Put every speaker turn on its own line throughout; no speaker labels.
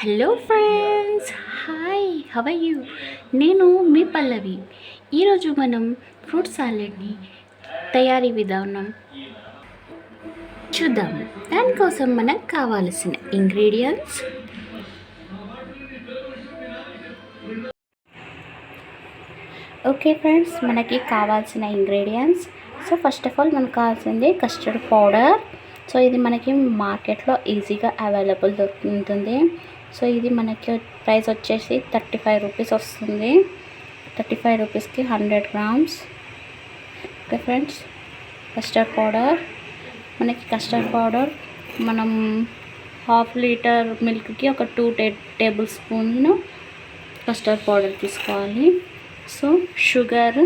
Hello friends hi how you నేను మీ పల్లవి. ఈరోజు మనం ఫ్రూట్ సాలెడ్ని తయారీ విధానం చూద్దాం. దానికోసం మనకు కావాల్సిన ఇంగ్రీడియంట్స్. ఓకే ఫ్రెండ్స్ మనకి కావాల్సిన ingredients. So first of all మనకు కావాల్సింది కస్టర్డ్ పౌడర్ సో ఇది మనకి మార్కెట్లో ఈజీగా అవైలబుల్ దొరుకుతుంది సో ఇది మనకి ప్రైస్ వచ్చేసి థర్టీ ఫైవ్ రూపీస్ వస్తుంది. థర్టీ ఫైవ్ రూపీస్కి hundred grams. Okay friends custard powder. మనకి కస్టర్డ్ పౌడర్ మనం హాఫ్ లీటర్ మిల్క్కి ఒక టూ టే టేబుల్ స్పూన్ కస్టర్డ్ పౌడర్ తీసుకోవాలి. So sugar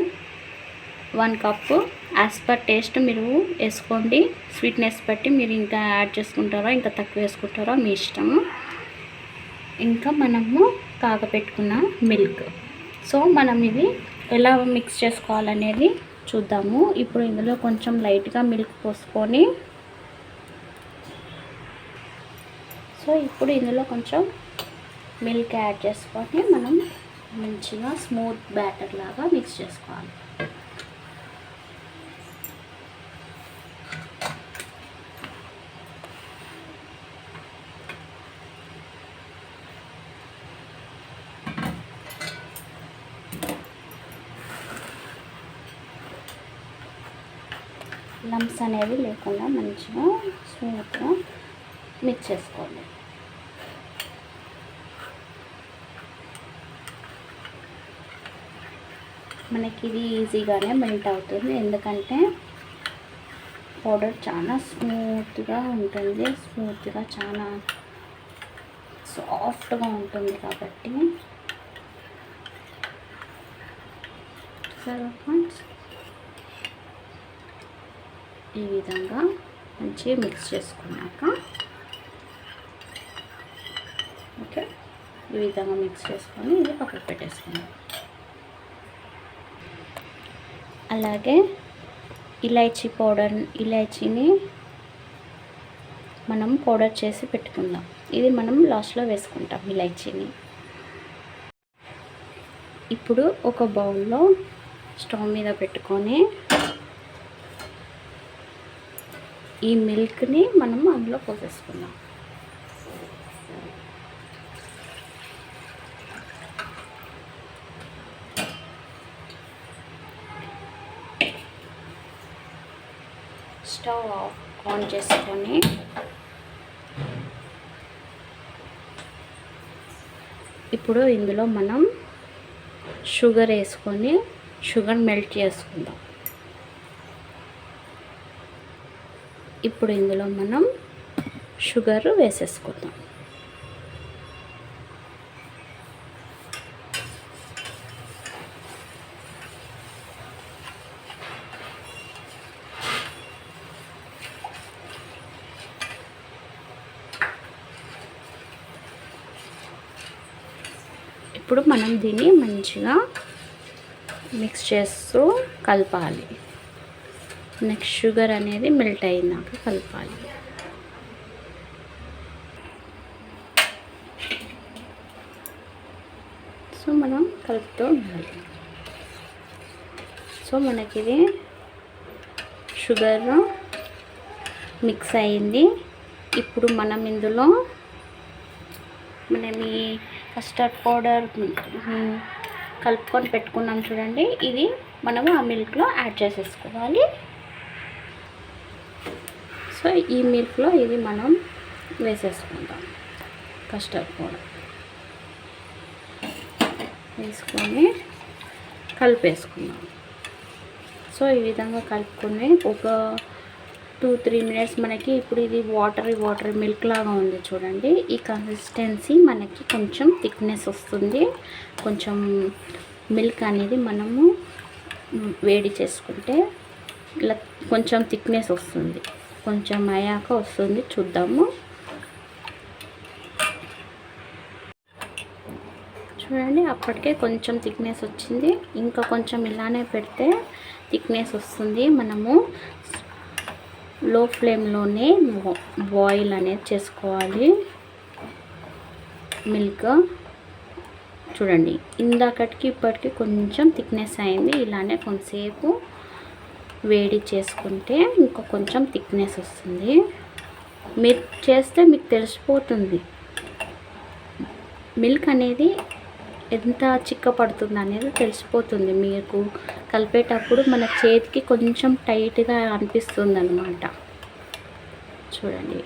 one cup. As per taste మీరు వేసుకోండి. స్వీట్నెస్ బట్టి మీరు ఇంకా యాడ్ చేసుకుంటారో ఇంకా తక్కువ వేసుకుంటారో మీ ఇష్టము ఇంకా మనము కాగపెట్టుకున్న మిల్క్. సో మనం ఇది ఎలా మిక్స్ చేసుకోవాలనేది చూద్దాము. ఇప్పుడు ఇందులో కొంచెం లైట్గా మిల్క్ పోసుకొని సో ఇప్పుడు ఇందులో కొంచెం మిల్క్ యాడ్ చేసుకొని మనం మంచిగా స్మూత్ బ్యాటర్ లాగా మిక్స్ చేసుకోవాలి. అనేవి లేకుండా మంచిగా స్మూత్గా మిక్స్ చేసుకోండి మనకి ఇది ఈజీగానే మెల్ట్ అవుతుంది. ఎందుకంటే పౌడర్ చాలా స్మూత్గా ఉంటుంది. స్మూత్గా చాలా సాఫ్ట్గా ఉంటుంది కాబట్టి. సరే ఫ్రెండ్స్ ఈ విధంగా మంచిగా మిక్స్ చేసుకున్నాక ఓకే? ఈ విధంగా మిక్స్ చేసుకొని ఇది పక్కకు పెట్టేసుకుందాం. అలాగే ఇలాచీ పౌడర్ ఇలాచీని మనం పౌడర్ చేసి పెట్టుకుందాం. ఇది మనం లాస్ట్లో వేసుకుంటాం ఇలాచీని. ఇప్పుడు ఒక బౌల్లో స్టవ్ మీద పెట్టుకొని ఈ మిల్క్ని మనం అందులో పోసేసుకుందాం. స్టవ్ ఆన్ చేసుకొని ఇప్పుడు ఇందులో మనం షుగర్ వేసుకొని షుగర్ మెల్ట్ చేసుకుందాం. ఇప్పుడు ఇందులో మనం షుగర్ వేసేసుకుందాం. ఇప్పుడు మనం దీన్ని మంచిగా మిక్స్ చేస్తూ కలపాలి. నెక్స్ట్ షుగర్ అనేది మెల్ట్ అయినాక కలపాలి. సో మనం కలుపుతూ ఉండాలి. సో మనకి ఇది షుగర్ మిక్స్ అయింది ఇప్పుడు మనం ఇందులో మనం ఈ కస్టర్డ్ పౌడర్ కలుపుకొని పెట్టుకున్నాం చూడండి. ఇది మనము ఆ మిల్క్లో యాడ్ చేసేసుకోవాలి. సో ఈ మిల్క్లో ఇది మనం వేసేసుకుందాం. కస్టర్డ్ పౌడర్ వేసుకొని కలిపేసుకుందాం. సో ఈ విధంగా కలుపుకొని ఒక టూ త్రీ మినిట్స్ మనకి ఇప్పుడు ఇది వాటర్ వాటర్ మిల్క్ లాగా ఉంది చూడండి. ఈ కన్సిస్టెన్సీ మనకి కొంచెం థిక్నెస్ వస్తుంది. కొంచెం మిల్క్ అనేది మనము వేడి చేసుకుంటే ఇలా కొంచెం థిక్నెస్ వస్తుంది. కొంచెం అయ్యాక వస్తుంది చూద్దాము. చూడండి అప్పటికే కొంచెం థిక్నెస్ వచ్చింది. ఇంకా కొంచెం ఇలానే పెడితే థిక్నెస్ వస్తుంది. మనము లో ఫ్లేమ్లోనే బాయిల్ అనేది చేసుకోవాలి. మిల్క్ చూడండి ఇందాకటికి ఇప్పటికి కొంచెం థిక్నెస్ అయింది. ఇలానే కొంతసేపు వేడి చేసుకుంటే ఇంకా కొంచెం థిక్నెస్ వస్తుంది. మీరు చేస్తే మీకు తెలిసిపోతుంది. మిల్క్ అనేది ఎంత చిక్క పడుతుంది అనేది తెలిసిపోతుంది మీకు. కలిపేటప్పుడు మన చేతికి కొంచెం టైట్గా అనిపిస్తుంది అనమాట చూడండి.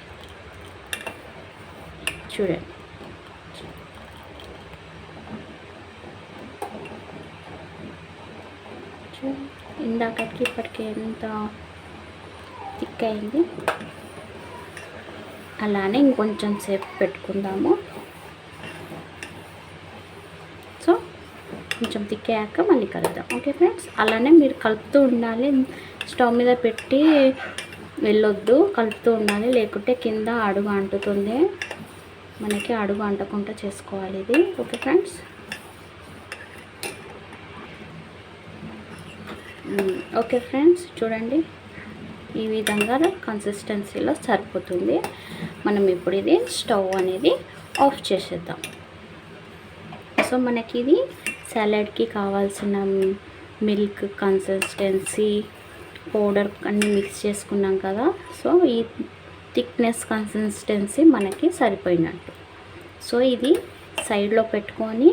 చూడండి. ఇందాకటికి ఇప్పటికి ఎంత థిక్ అయింది అలానే ఇంకొంచెం సేపు పెట్టుకుందాము. సో కొంచెం థిక్ అయ్యాక మళ్ళీ కలుద్దాం. Okay friends? అలానే మీరు కలుపుతూ ఉండాలి. స్టవ్ మీద పెట్టి వెళ్ళొద్దు. కలుపుతూ ఉండాలి. లేకుంటే కింద అడుగు అంటుతుంది. మనకి అడుగు అంటకుండా చేసుకోవాలి ఇది. Okay friends? ఓకే ఫ్రెండ్స్ చూడండి. ఈ విధంగా కన్సిస్టెన్సీలో సరిపోతుంది. మనం ఇప్పుడు ఇది స్టవ్ అనేది ఆఫ్ చేసేద్దాం. సో మనకి ఇది సలాడ్కి కావాల్సిన మిల్క్ కన్సిస్టెన్సీ పౌడర్ అన్నీ మిక్స్ చేసుకున్నాం కదా. సో ఈ థిక్నెస్ కన్సిస్టెన్సీ మనకి సరిపోయినట్టు. సో ఇది సైడ్లో పెట్టుకొని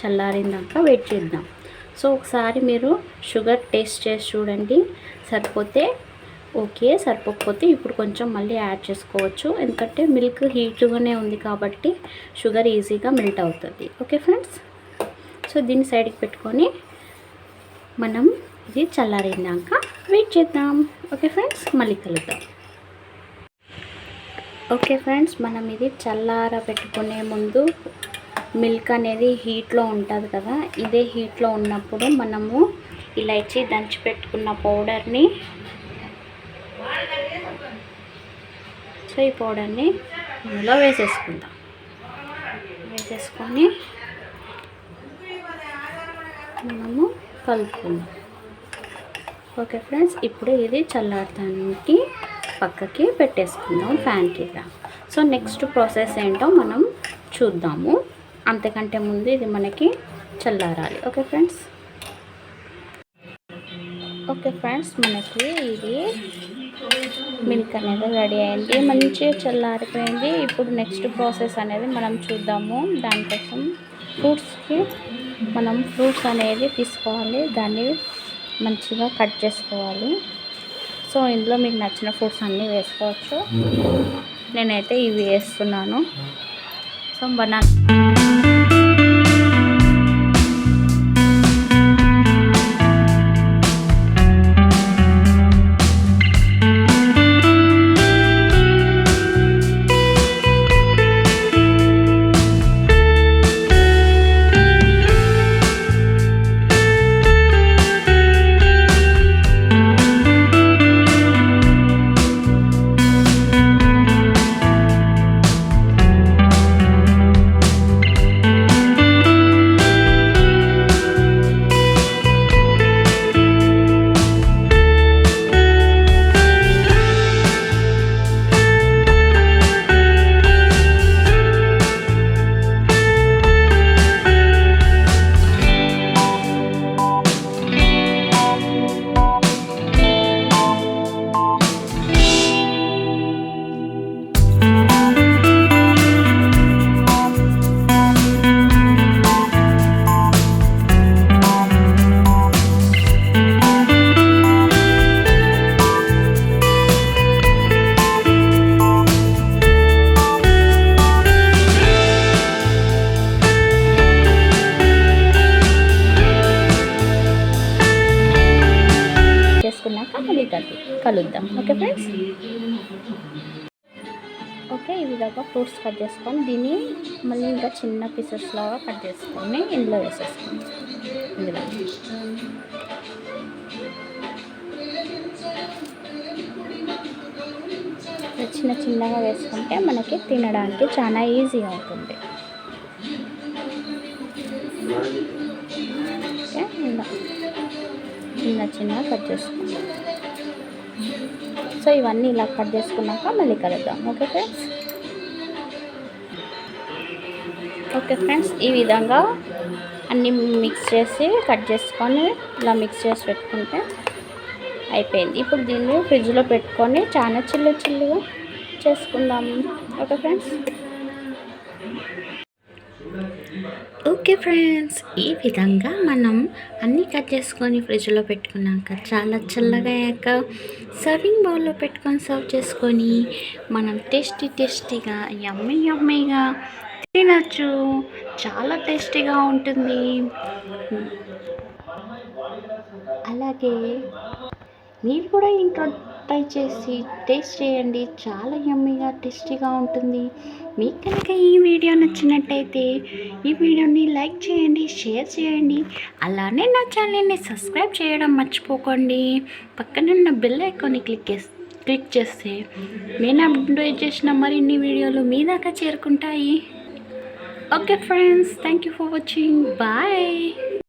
చల్లారిందాక వెయిట్ చేద్దాం. సో ఒకసారి మీరు షుగర్ టేస్ట్ చేసి చూడండి. సరిపోతే ఓకే సరిపోకపోతే ఇప్పుడు కొంచెం మళ్ళీ యాడ్ చేసుకోవచ్చు. ఎందుకంటే మిల్క్ హీట్గానే ఉంది కాబట్టి షుగర్ ఈజీగా మెల్ట్ అవుతుంది. Okay friends? సో దీన్ని సైడ్కి పెట్టుకొని మనం ఇది చల్లారినాక వెయిట్ చేద్దాం. Okay friends? మళ్ళీ కలుద్దాం. ఓకే ఫ్రెండ్స్ మనం ఇది చల్లార పెట్టుకునే ముందు మిల్క్ అనేది హీట్లో ఉంటుంది కదా ఇదే హీట్లో ఉన్నప్పుడు మనము ఇలాచి దంచి పెట్టుకున్న పౌడర్ని సో ఈ పౌడర్ని ఇందులో వేసేసుకుందాం. వేసేసుకొని మనము కలుపుకుందాం. ఓకే ఫ్రెండ్స్ ఇప్పుడు ఇది చల్లారటానికి పక్కకి పెట్టేసుకుందాం ఫ్యాన్ కింద. సో నెక్స్ట్ ప్రాసెస్ ఏంటో మనం చూద్దాము. అంతకంటే ముందు ఇది మనకి చల్లారాలి. ఓకే ఫ్రెండ్స్ ఓకే ఫ్రెండ్స్ మనకి ఇది మిల్క్ అనేది రెడీ అయింది. మంచిగా చల్లారిపోయింది. ఇప్పుడు నెక్స్ట్ ప్రాసెస్ అనేది మనం చూద్దాము. దానికోసం ఫ్రూట్స్కి మనం ఫ్రూట్స్ అనేది తీసుకోవాలి. దాన్ని మంచిగా కట్ చేసుకోవాలి. సో ఇందులో మీకు నచ్చిన ఫ్రూట్స్ అన్నీ వేసుకోవచ్చు. నేనైతే ఇవి వేస్తున్నాను. సో బనానా కలుద్దాం. Okay friends? ఓకే ఈ విధంగా ఫ్రూట్స్ కట్ చేసుకొని దీన్ని మళ్ళీ ఇంకా చిన్న పీసెస్ లాగా కట్ చేసుకొని ఇందులో వేసేసుకోండి ఇందులో. చిన్న చిన్నగా వేసుకుంటే మనకి తినడానికి చాలా ఈజీ అవుతుంది. ఓకే ఇలా. చిన్న చిన్నగా కట్ చేసుకోండి సో ఇవన్నీ ఇలా కట్ చేసుకున్నాక మళ్ళీ కలుద్దాం. Okay friends? ఓకే ఫ్రెండ్స్ ఈ విధంగా అన్నీ మిక్స్ చేసి కట్ చేసుకొని ఇలా మిక్స్ చేసి పెట్టుకుంటే అయిపోయింది. ఇప్పుడు దీన్ని ఫ్రిడ్జ్లో పెట్టుకొని చాలా చిల్లు చిల్లుగా చేసుకుందాము ఓకే ఫ్రెండ్స్? ఓకే ఫ్రెండ్స్ ఈ విధంగా మనం అన్నీ కట్ చేసుకొని ఫ్రిడ్జ్లో పెట్టుకున్నాక చాలా చల్లగా అయ్యాక సర్వింగ్ బౌల్లో పెట్టుకొని సర్వ్ చేసుకొని మనం టేస్టీ టేస్టీగా యమ్మీ యమ్మీగా తినచ్చు. చాలా టేస్టీగా ఉంటుంది. అలాగే మీరు కూడా ఇంట్లో ట్రై చేసి టేస్ట్ చేయండి. చాలా యమ్మీగా టేస్టీగా ఉంటుంది. మీకు కనుక ఈ వీడియో నచ్చినట్టయితే ఈ వీడియోని లైక్ చేయండి షేర్ చేయండి. అలానే నా ఛానల్ని సబ్స్క్రైబ్ చేయడం మర్చిపోకండి. పక్కనున్న బెల్ ఐకాన్ని క్లిక్ చేసి క్లిక్ చేస్తే నేను అప్డేట్ చేసిన మరిన్ని వీడియోలు మీ దాకా చేరుకుంటాయి. Okay friends thank you for watching bye